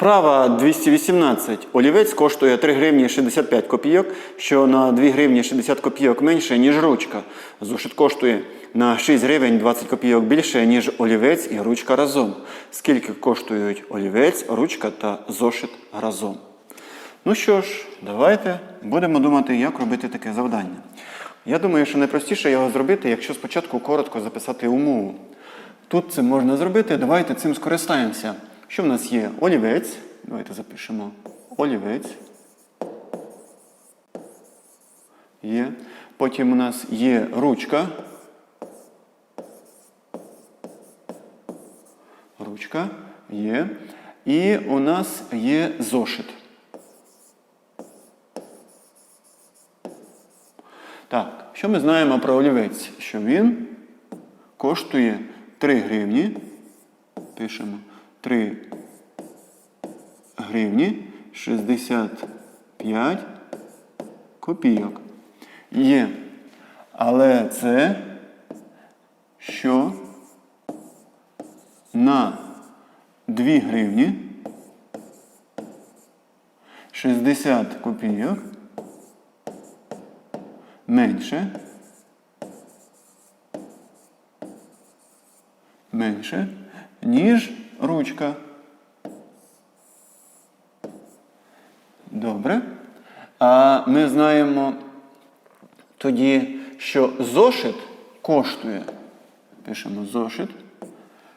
Вправа 218. Олівець коштує 3 гривні 65 копійок, що на 2 гривні 60 копійок менше, ніж ручка. Зошит коштує на 6 гривень 20 копійок більше, ніж олівець і ручка разом. Скільки коштують олівець, ручка та зошит разом? Ну що ж, давайте будемо думати, як робити таке завдання. Я думаю, що найпростіше його зробити, якщо спочатку коротко записати умову. Тут це можна зробити, давайте цим скористаємося. Що в нас є? Олівець. Давайте запишемо олівець. Є. Потім у нас є ручка. Ручка є. І у нас є зошит. Так, що ми знаємо про олівець? Що він коштує 3 гривні. Пишемо 3 гривні 65 копійок. Є. Але це що на 2 гривні 60 копійок менше. Менше, ніж ручка. Добре. А ми знаємо тоді, що зошит коштує. Пишемо зошит.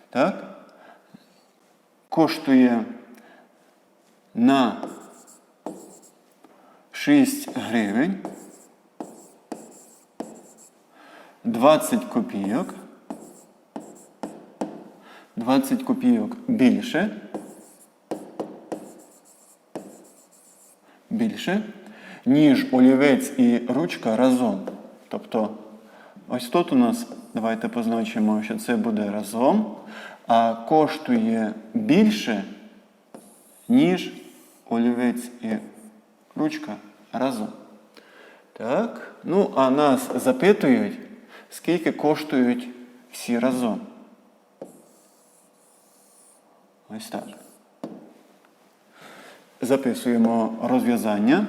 Так? Коштує на 6 гривень 20 копійок. 20 копійок більше. Більше, ніж олівець і ручка разом. Тобто, ось тут у нас, давайте позначимо, що це буде разом, а коштує більше, ніж олівець і ручка разом. Так. Ну, а нас запитують, скільки коштують всі разом. Ось так. Записуємо розв'язання.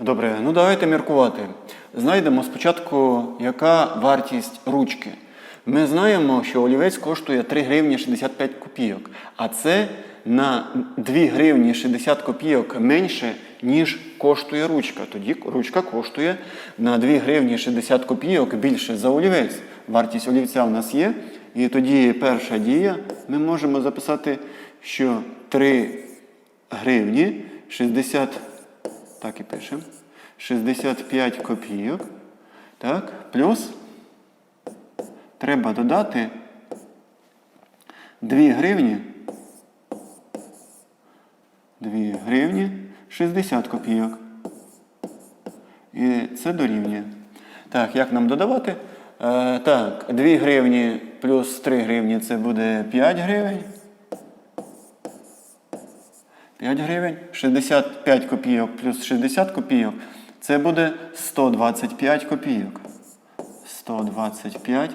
Добре, ну давайте міркувати. Знайдемо спочатку, яка вартість ручки. Ми знаємо, що олівець коштує 3 гривні 65 копійок, а це на 2 гривні 60 копійок менше, ніж коштує ручка. Тоді ручка коштує на 2 гривні 60 копійок більше за олівець. Вартість олівця у нас є. І тоді перша дія ми можемо записати, що 3 гривні 60, так і пишемо, 65 копійок. Так, плюс треба додати 2 гривні. 2 гривні 60 копійок. І це дорівнює. Так, як нам додавати? Е, так, 2 гривні плюс 3 гривні це буде 5 гривень. 5 гривень. 65 копійок плюс 60 копійок. Це буде 125 копійок. 125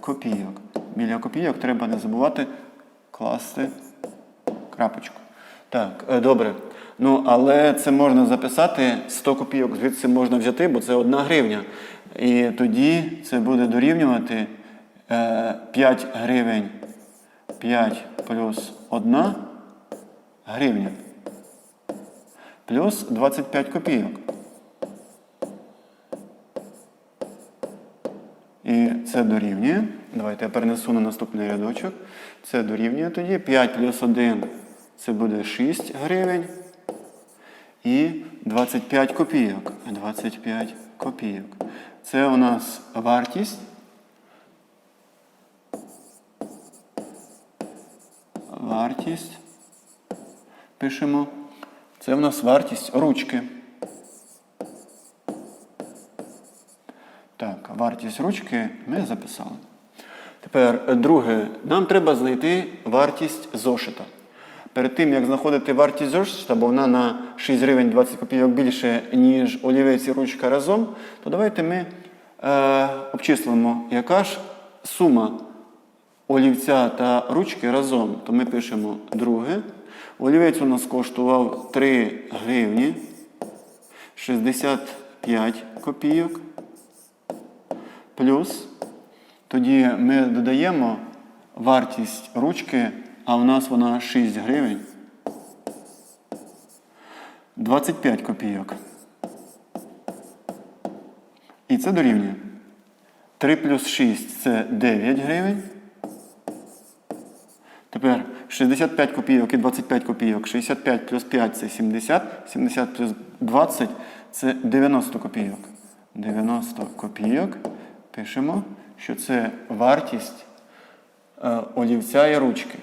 копійок. Біля копійок треба не забувати класти крапочку. Так, е, добре. Ну, але це можна записати 100 копійок, звідси можна взяти, бо це 1 гривня. І тоді це буде дорівнювати е, 5 гривень 5 плюс 1 гривня. Плюс 25 копійок. І це дорівнює. Давайте я перенесу на наступний рядочок. Це дорівнює тоді. 5 плюс 1 це буде 6 гривень. І 25 копійок. 25 копійок. Це у нас вартість. Вартість. Пишемо. Це у нас вартість ручки. Так, вартість ручки ми записали. Тепер друге, нам треба знайти вартість зошита. Перед тим, як знаходити вартість зошита, бо вона на 6 гривень 20 копійок більше, ніж олівець і ручка разом, то давайте ми е, обчислимо, яка ж сума олівця та ручки разом. То ми пишемо друге. Олівець у нас коштував 3 гривні 65 копійок. Плюс тоді ми додаємо вартість ручки, а в нас вона 6 гривень. 25 копійок. І це дорівнює. 3 плюс 6 це 9 гривень. Тепер 65 копійок і 25 копійок. 65 плюс 5 це 70. 70 плюс 20 це 90 копійок. 90 копійок. Пишемо, що це вартість е, олівця і ручки.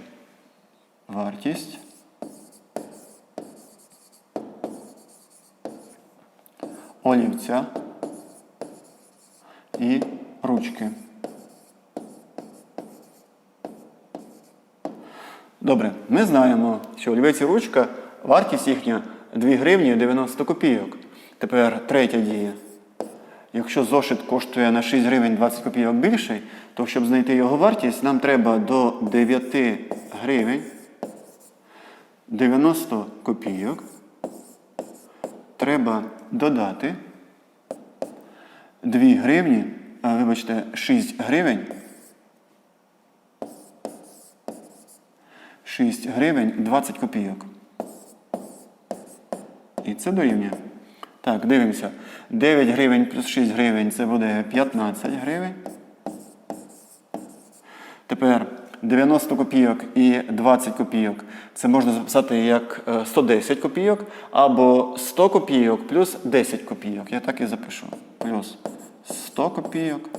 Вартість. Олівця і ручки. Добре, ми знаємо, що олівець і ручка, вартість їхня 2 гривні 90 копійок. Тепер третя дія. Якщо зошит коштує на 6 гривень 20 копійок більший, то щоб знайти його вартість, нам треба до 9 гривень 90 копійок. Треба додати 2 гривні, а, вибачте, 6 гривень 6 гривень 20 копійок. І це дорівнює. Так, дивимося. 9 гривень плюс 6 гривень це буде 15 гривень. Тепер 90 копійок і 20 копійок. Це можна записати як е, 110 копійок або 100 копійок плюс 10 копійок. Я так і запишу. Плюс 100 копійок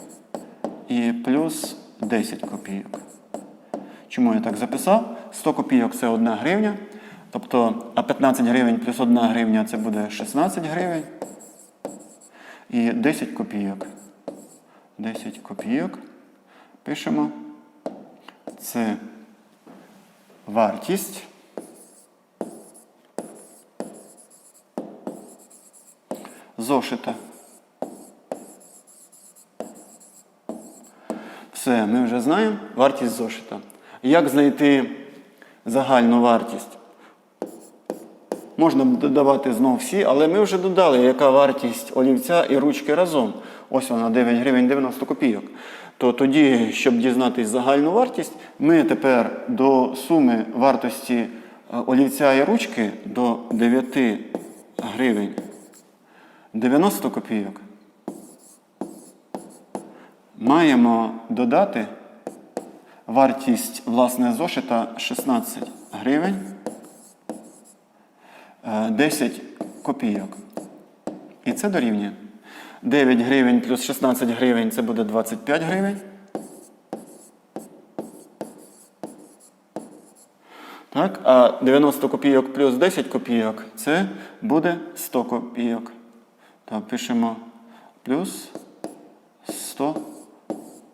і плюс 10 копійок. Чому я так записав? 100 копійок це 1 гривня. Тобто, а 15 гривень плюс 1 гривня це буде 16 гривень. І 10 копійок. 10 копійок. Пишемо. Це вартість. Зошита. Все, ми вже знаємо вартість зошита. Як знайти загальну вартість? Можна додавати знов всі, але ми вже додали, яка вартість олівця і ручки разом. Ось вона 9 гривень 90 копійок. То тоді, щоб дізнатись загальну вартість, ми тепер до суми вартості е, олівця і ручки до 9 гривень 90 копійок маємо додати вартість власне зошита 16 гривень е, 10 копійок. І це дорівнює. 9 гривень плюс 16 гривень це буде 25 гривень. Так, а 90 копійок плюс 10 копійок це буде 100 копійок. Так, пишемо плюс 100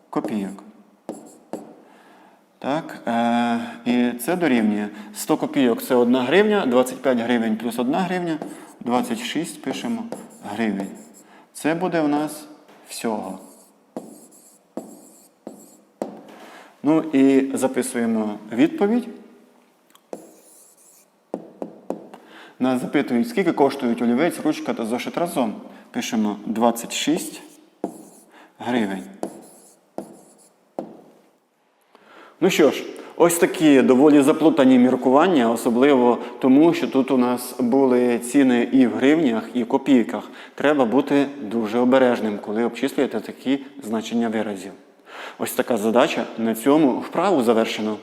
копійок. Так, е, і це дорівнює 100 копійок це 1 гривня, 25 гривень плюс 1 гривня, 26 пишемо гривень. Це буде у нас всього. Ну і записуємо відповідь. Нас запитують, скільки коштують олівець, ручка та зошит разом. Пишемо 26 гривень. Ну що ж, ось такі доволі заплутані міркування, особливо тому, що тут у нас були ціни і в гривнях, і в копійках. Треба бути дуже обережним, коли обчислюєте такі значення виразів. Ось така задача. На цьому вправу завершено.